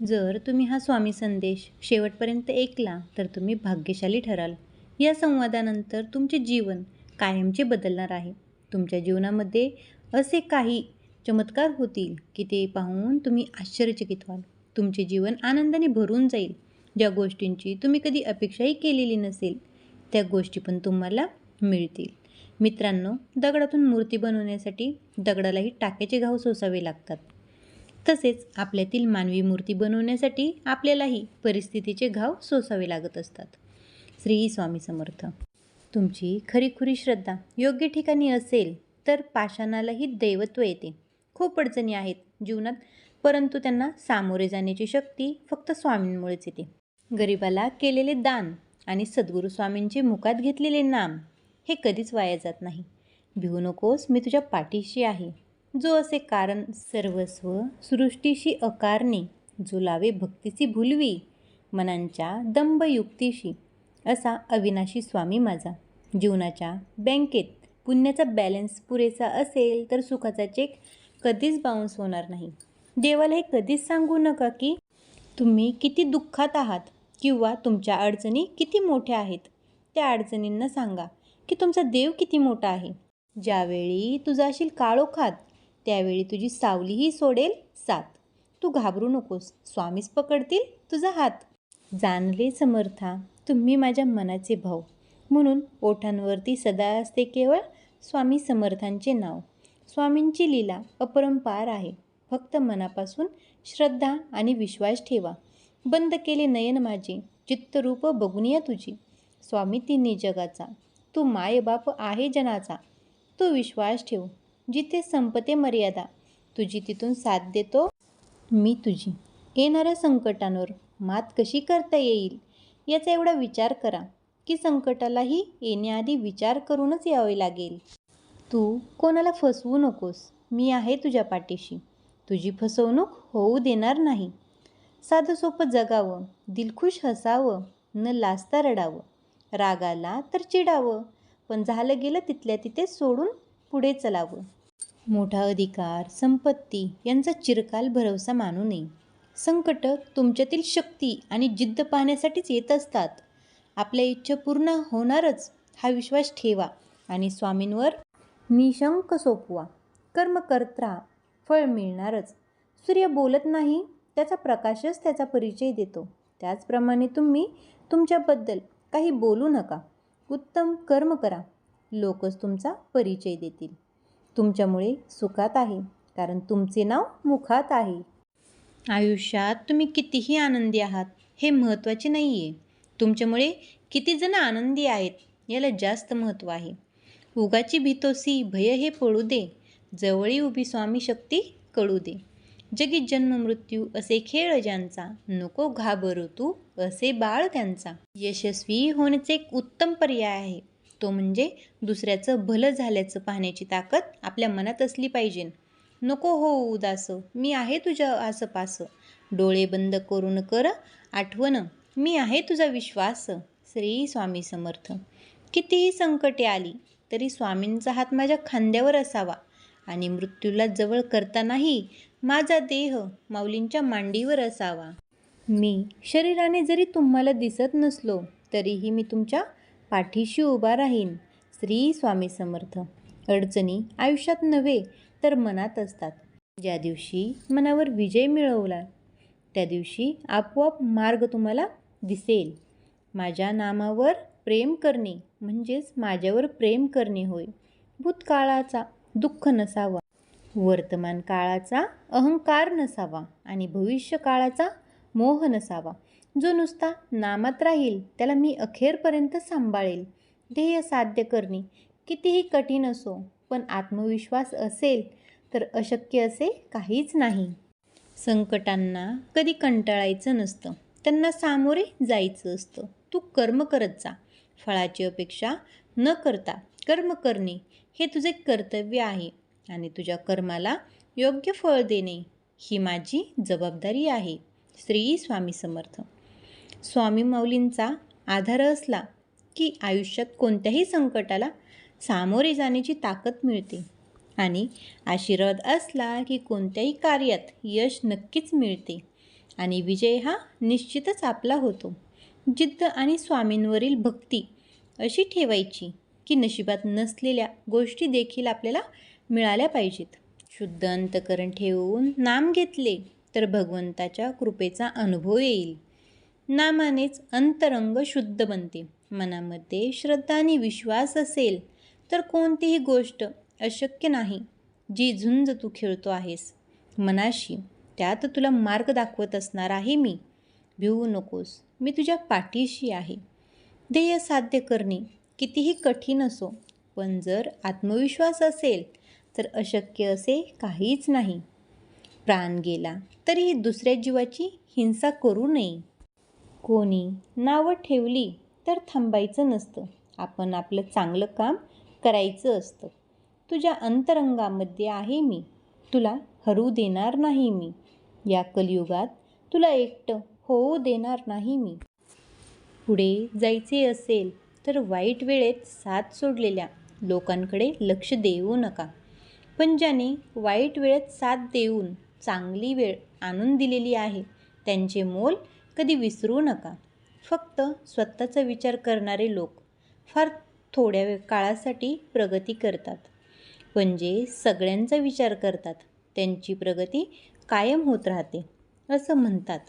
जर तुम्ही हा स्वामी संदेश शेवटपर्यंत ऐकला तर तुम्ही भाग्यशाली ठराल. या संवादानंतर तुमचे जीवन कायमचे बदलणार आहे. तुमच्या जीवनामध्ये असे काही चमत्कार होतील की ते पाहून तुम्ही आश्चर्यचकित व्हाल. तुमचे जीवन आनंदाने भरून जाईल. ज्या गोष्टींची तुम्ही कधी अपेक्षाही केलेली नसेल त्या गोष्टी पण तुम्हाला मिळतील. मित्रांनो दगडातून मूर्ती बनवण्यासाठी दगडालाही टाक्याचे घाव सोसावे लागतात. तसेच आपल्यातील मानवी मूर्ती बनवण्यासाठी आपल्यालाही परिस्थितीचे घाव सोसावे लागत असतात. श्री स्वामी समर्थ. तुमची खरीखुरी श्रद्धा योग्य ठिकाणी असेल तर पाषाणालाही दैवत्व येते. खूप अडचणी आहेत जीवनात परंतु त्यांना सामोरे जाण्याची शक्ती फक्त स्वामींमुळेच येते. गरिबाला केलेले दान आणि सद्गुरू स्वामींचे मुखात घेतलेले नाम हे कधीच वाया जात नाही. भिवू नकोस मी तुझ्या पाठीशी आहे. जो असे कारण सर्वस्व सृष्टीशी अकारणे जो लावे भक्तीची भुलवी मनांच्या दंभयुक्तीशी असा अविनाशी स्वामी माझा. जीवनाच्या बँकेत पुण्याचा बॅलन्स पुरेसा असेल तर सुखाचा चेक कधीच बाउन्स होणार नाही. देवाला हे कधीच सांगू नका की तुम्ही किती दुःखात आहात किंवा तुमच्या अडचणी किती मोठ्या आहेत. त्या अडचणींना सांगा की तुमचा देव किती मोठा आहे. ज्यावेळी तू जाशील काळोखात त्यावेळी तुझी सावलीही सोडेल साथ. तू घाबरू नकोस. स्वामीच पकडतील तुझा हात. जाणले समर्था तुम्ही माझ्या मनाचे भाव म्हणून ओठांवरती सदा असते केवळ स्वामी समर्थांचे नाव. स्वामींची लीला अपरंपार आहे. फक्त मनापासून श्रद्धा आणि विश्वास ठेवा. बंद केले नयन माझे. चित्तरूप बघून या तुझी. स्वामी तिन्ही जगाचा. तू मायबाप आहे जनाचा. तू विश्वास ठेव. जिथे संपते मर्यादा तुझी तिथून साथ देतो मी तुझी. येणाऱ्या संकटांवर मात कशी करता येईल? याचा एवढा विचार करा की संकटालाही येण्याआधी विचार करूनच यावे लागेल. तू कोणाला फसवू नकोस मी आहे तुझ्या पाठीशी. तुझी फसवणूक होऊ देणार नाही. साधं सोपं जगावं दिलखुश हसावं न लाजता रडावं. रागाला तर चिडावं पण झालं गेलं तिथल्या तिथे सोडून पुढे चलावं. मोठा अधिकार संपत्ती यांचा चिरकाल भरवसा मानू नये. संकट तुमच्यातील शक्ती आणि जिद्द पाहण्यासाठीच येत असतात. आपल्या इच्छा पूर्ण होणारच हा विश्वास ठेवा आणि स्वामींवर निशंक सोपवा. कर्म करता फळ मिळणारच. सूर्य बोलत नाही त्याचा प्रकाशच त्याचा परिचय देतो. त्याचप्रमाणे तुम्ही तुमच्याबद्दल काही बोलू नका. उत्तम कर्म करा. लोकच तुमचा परिचय देतील. तुमच्यामुळे सुखात आहे. कारण तुमचे नाव मुखात आहे. आयुष्यात तुम्ही कितीही आनंदी आहात हे महत्त्वाचे नाही आहे तुमच्यामुळे किती जण आनंदी आहेत याला जास्त महत्त्व आहे. उगाची भीतोसी भय हे पळू दे. जवळी उभी स्वामी शक्ती कळू दे. जगी जन्म मृत्यू असे खेळ ज्यांचा नको घाबरू तू असे बाळ त्यांचा. यशस्वी होण्याचे एक उत्तम पर्याय आहे. तो म्हणजे दुसऱ्याचं भलं झाल्याचं पाहण्याची ताकद आपल्या मनात असली पाहिजे. नको हो उदास मी आहे तुझ्या आसपास. डोळे बंद करून कर आठवण मी आहे तुझा विश्वास श्री स्वामी समर्थ. कितीही संकटे आली तरी स्वामींचा हात माझ्या खांद्यावर असावा आणि मृत्यूला जवळ करतानाही माझा देह माऊलींच्या मांडीवर असावा. मी शरीराने जरी तुम्हाला दिसत नसलो तरीही मी तुमच्या पाठीशी उभा राहीन. श्री स्वामी समर्थ. अडचणी आयुष्यात नव्हे तर मनात असतात. ज्या दिवशी मनावर विजय मिळवला त्या दिवशी आपोआप मार्ग तुम्हाला दिसेल. माझ्या नामावर प्रेम करणे म्हणजेच माझ्यावर प्रेम करणे होय. भूतकाळाचा दुःख नसावा वर्तमान काळाचा अहंकार नसावा आणि भविष्य काळाचा मोह नसावा. जो नुसता नामात राहील त्याला मी अखेरपर्यंत सांभाळेल. ध्येय साध्य करणे कितीही कठीण असो पण आत्मविश्वास असेल तर अशक्य असे काहीच नाही. संकटांना कधी कंटाळायचं नसतं. त्यांना सामोरे जायचं असतं. तू कर्म करत जा. फळाची अपेक्षा न करता कर्म करणे हे तुझे कर्तव्य आहे आणि तुझ्या कर्माला योग्य फळ देणे ही माझी जबाबदारी आहे. श्री स्वामी समर्थ. स्वामी माऊलींचा आधार असला की आयुष्यात कोणत्याही संकटाला सामोरे जाण्याची ताकद मिळते. आणि आशीर्वाद असला की कोणत्याही कार्यात यश नक्कीच मिळते. आणि विजय हा निश्चितच आपला होतो. जिद्द आणि स्वामींवरील भक्ती अशी ठेवायची की नशिबात नसलेल्या गोष्टी देखील आपल्याला मिळाल्या पाहिजेत. शुद्ध अंतकरण ठेवून नाम घेतले तर भगवंताच्या कृपेचा अनुभव येईल. नामानेच अंतरंग शुद्ध बनते. मनामध्ये श्रद्धा आणि विश्वास असेल तर कोणतीही गोष्ट अशक्य नाही जी झुंज तू खेळतो आहेस. मनाशी त्यात तुला मार्ग दाखवत असणार आहे मी. भिवू नकोस मी तुझ्या पाठीशी आहे. ध्येय साध्य करणे कितीही कठीण असो पण जर आत्मविश्वास असेल तर अशक्य असे काहीच नाही. प्राण गेला तरीही दुसऱ्या जीवाची हिंसा करू नये. कोणी नावं ठेवली तर थांबायचं नसतं. आपण आपलं चांगलं काम करायचं असतं. तुझ्या अंतरंगामध्ये आहे मी. तुला हरू देणार नाही मी. या कलियुगात तुला एकटं होऊ देणार नाही मी. पुढे जायचे असेल तर वाईट वेळेत साथ सोडलेल्या लोकांकडे लक्ष देऊ नका. पण ज्याने वाईट वेळेत साथ देऊन चांगली वेळ आणून दिलेली आहे त्यांचे मोल कधी विसरू नका. फक्त स्वतःचा विचार करणारे लोक फार थोड्या वेळ काळासाठी प्रगती करतात. पण जे सगळ्यांचा विचार करतात. त्यांची प्रगती कायम होत राहते असं म्हणतात.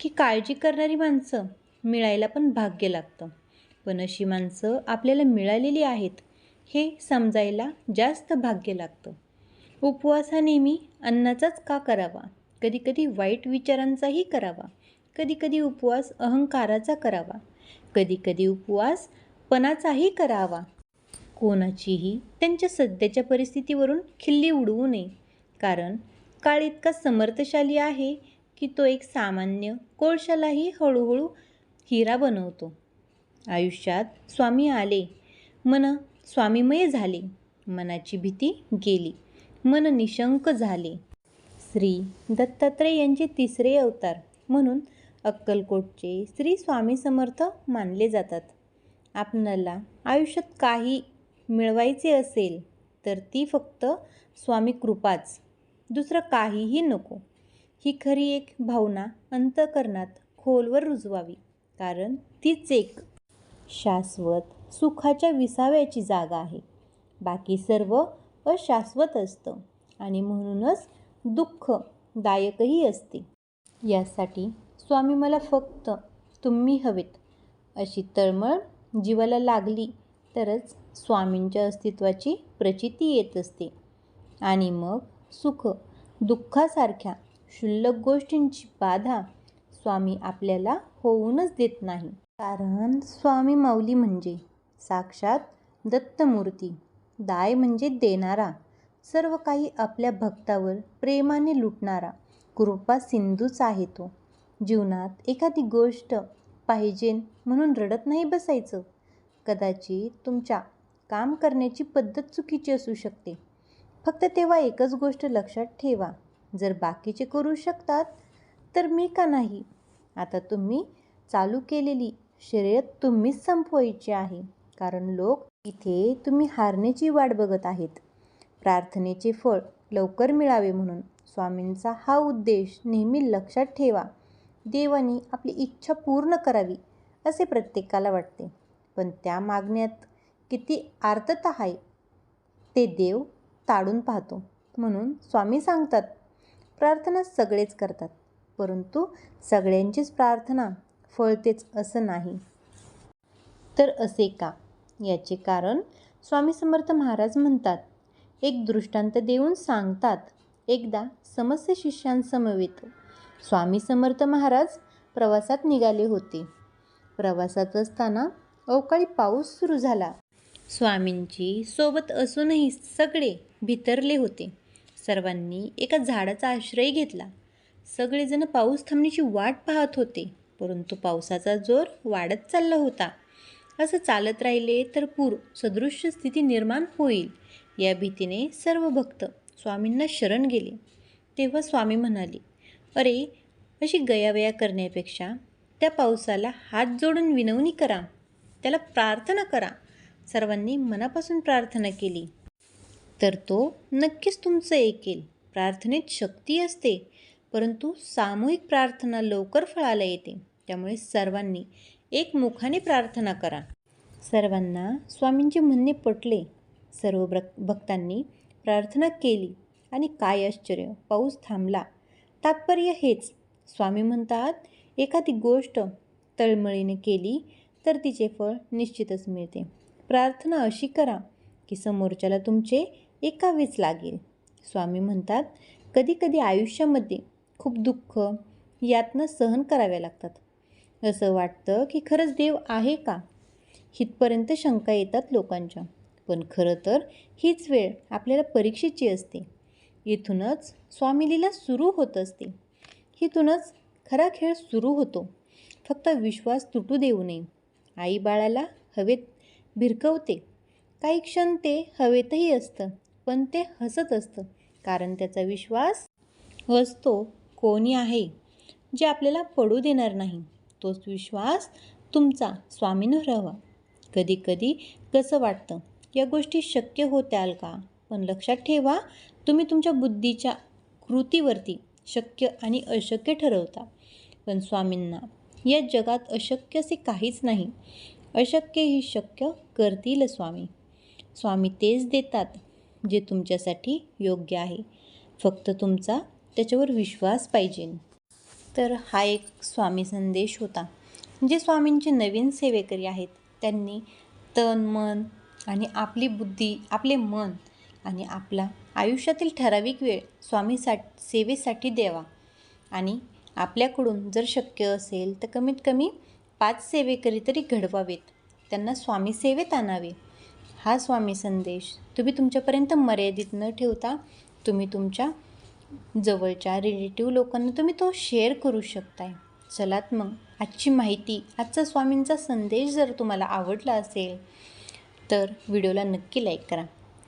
की काळजी करणारी माणसं मिळायला पण भाग्य लागतं. पण अशी माणसं आपल्याला मिळालेली आहेत हे समजायला जास्त भाग्य लागतं. उपवास हा नेहमी अन्नाचाच का करावा? कधीकधी वाईट विचारांचाही करावा. कधीकधी उपवास अहंकाराचा करावा. कधीकधी उपवास पणाचाही करावा. कोणाचीही त्यांच्या सध्याच्या परिस्थितीवरून खिल्ली उडवू नये. कारण काळ इतका समर्थशाली आहे की तो एक सामान्य कोळशालाही हळूहळू हिरा बनवतो. आयुष्यात स्वामी आले. मन स्वामीमय झाले. मनाची भीती गेली. मन निशंक झाले. श्री दत्तात्रय यांचे तिसरे अवतार म्हणून अक्कलकोटचे श्री स्वामी समर्थ मानले जातात. आपणाला आयुष्यात काही मिळवायचे असेल तर ती फक्त स्वामी कृपाच. दुसरं काहीही नको. ही खरी एक भावना अंतकरणात खोलवर रुजवावी कारण तीच एक शाश्वत सुखाच्या विसाव्याची जागा आहे. बाकी सर्व अशाश्वत असतं आणि म्हणूनच दुःखदायकही असते. यासाठी स्वामी मला फक्त तुम्ही हवेत अशी तळमळ जीवाला लागली तरच स्वामींच्या अस्तित्वाची प्रचिती येत असते. आणि मग सुख दुःखासारख्या क्षुल्लक गोष्टींची बाधा स्वामी आपल्याला होऊनच देत नाही. कारण स्वामी माऊली म्हणजे साक्षात दत्तमूर्ती दाय म्हणजे देणारा सर्व काही आपल्या भक्तावर प्रेमाने लुटणारा कृपा सिंधूच आहे तो. जीवनात एखादी गोष्ट पाहिजे म्हणून रडत नाही बसायचं. कदाचित तुमच्या काम करण्याची पद्धत चुकीची असू शकते. फक्त तेव्हा एकच गोष्ट लक्षात ठेवा. जर बाकीचे करू शकतात तर मी का नाही? आता तुम्ही चालू केलेली शर्यत तुम्हीच संपवायची आहे. कारण लोक इथे तुम्ही हारण्याची वाट बघत आहेत. प्रार्थनेचे फळ लवकर मिळावे म्हणून स्वामींचा हा उद्देश नेहमी लक्षात ठेवा. देवानी आपली इच्छा पूर्ण करावी असे प्रत्येकाला वाटते. पण त्या मागण्यात किती आर्तता आहे ते देव ताडून पाहतो. म्हणून स्वामी सांगतात प्रार्थना सगळेच करतात परंतु सगळ्यांचीच प्रार्थना फळतेच असं नाही. तर असे का? याचे कारण स्वामी समर्थ महाराज म्हणतात एक दृष्टांत देऊन सांगतात एकदा समस्य शिष्यांसमवेत. स्वामी समर्थ महाराज प्रवासात निघाले होते. प्रवासात असताना अवकाळी पाऊस सुरू झाला. स्वामींची सोबत असूनही सगळे भितरले होते. सर्वांनी एका झाडाचा आश्रय घेतला. सगळेजण पाऊस थांबण्याची वाट पाहत होते परंतु पावसाचा जोर वाढत चालला होता. असं चालत राहिले तर पूर सदृश्य स्थिती निर्माण होईल या भीतीने सर्व भक्त स्वामींना शरण गेले. तेव्हा स्वामी म्हणाले अरे अशी गयावया करण्यापेक्षा त्या पावसाला हात जोडून विनवणी करा. त्याला प्रार्थना करा. सर्वांनी मनापासून प्रार्थना केली. तर तो नक्कीच तुमचं ऐकेल. प्रार्थनेत शक्ती असते परंतु सामूहिक प्रार्थना लवकर फळाला येते. त्यामुळे सर्वांनी एकमुखाने प्रार्थना करा. सर्वांना स्वामींचे म्हणणे पटले. सर्व भक्तांनी प्रार्थना केली आणि काय आश्चर्य पाऊस थांबला. तात्पर्य हेच. स्वामी म्हणतात एखादी गोष्ट तळमळीने केली तर तिचे फळ निश्चितच मिळते. प्रार्थना अशी करा की समोरच्याला तुमचे एकावेच लागेल. स्वामी म्हणतात कधीकधी आयुष्यामध्ये खूप दुःख यातना सहन कराव्या लागतात. असं वाटतं की खरंच देव आहे का? हितपर्यंत शंका येतात लोकांच्या. पण खरं तर हीच वेळ आपल्याला परीक्षेची असते. इथूनच स्वामीलीला सुरू होत असते. इथूनच खरा खेळ सुरू होतो. फक्त विश्वास तुटू देऊ नये. आई बाळाला हवेत भिरकवते. काही क्षण ते हवेतही असतं पण ते हसत असतं. कारण त्याचा विश्वास असतो कोणी आहे जे आपल्याला पडू देणार नाही. तोच विश्वास तुमचा स्वामीनं हवा कधी कधी कसं वाटतं? या गोष्टी शक्य होत्याल का? पण लक्षात ठेवा तुम्ही तुमच्या बुद्धीच्या कृतीवरती शक्य आणि अशक्य ठरवता. पण स्वामींना या जगात अशक्य असे काहीच नाही. अशक्य ही शक्य करतील स्वामी. स्वामी तेच देतात जे तुमच्यासाठी योग्य आहे. फक्त तुमचा त्याच्यावर विश्वास पाहिजे. तर हा एक स्वामी संदेश होता जे स्वामींचे नवीन सेवेकरी आहेत. त्यांनी तन मन आणि आपली बुद्धी आपले मन आणि आपला आयुष्यातील ठराविक वेळ स्वामीसा सेवेसाठी द्यावा. आणि आपल्याकडून जर शक्य असेल तर कमीत कमी पाच सेवेकरी तरी घडवावेत. त्यांना स्वामी सेवेत आणावे. हा स्वामी संदेश तुम्ही तुमच्यापर्यंत मर्यादित न ठेवता तुम्ही तुमच्या जवळच्या रिलेटिव्ह लोकांना तुम्ही तो शेअर करू शकताय. चलात मग. आजची माहिती आजचा स्वामींचा संदेश जर तुम्हाला आवडला असेल तर व्हिडिओला नक्की लाईक करा.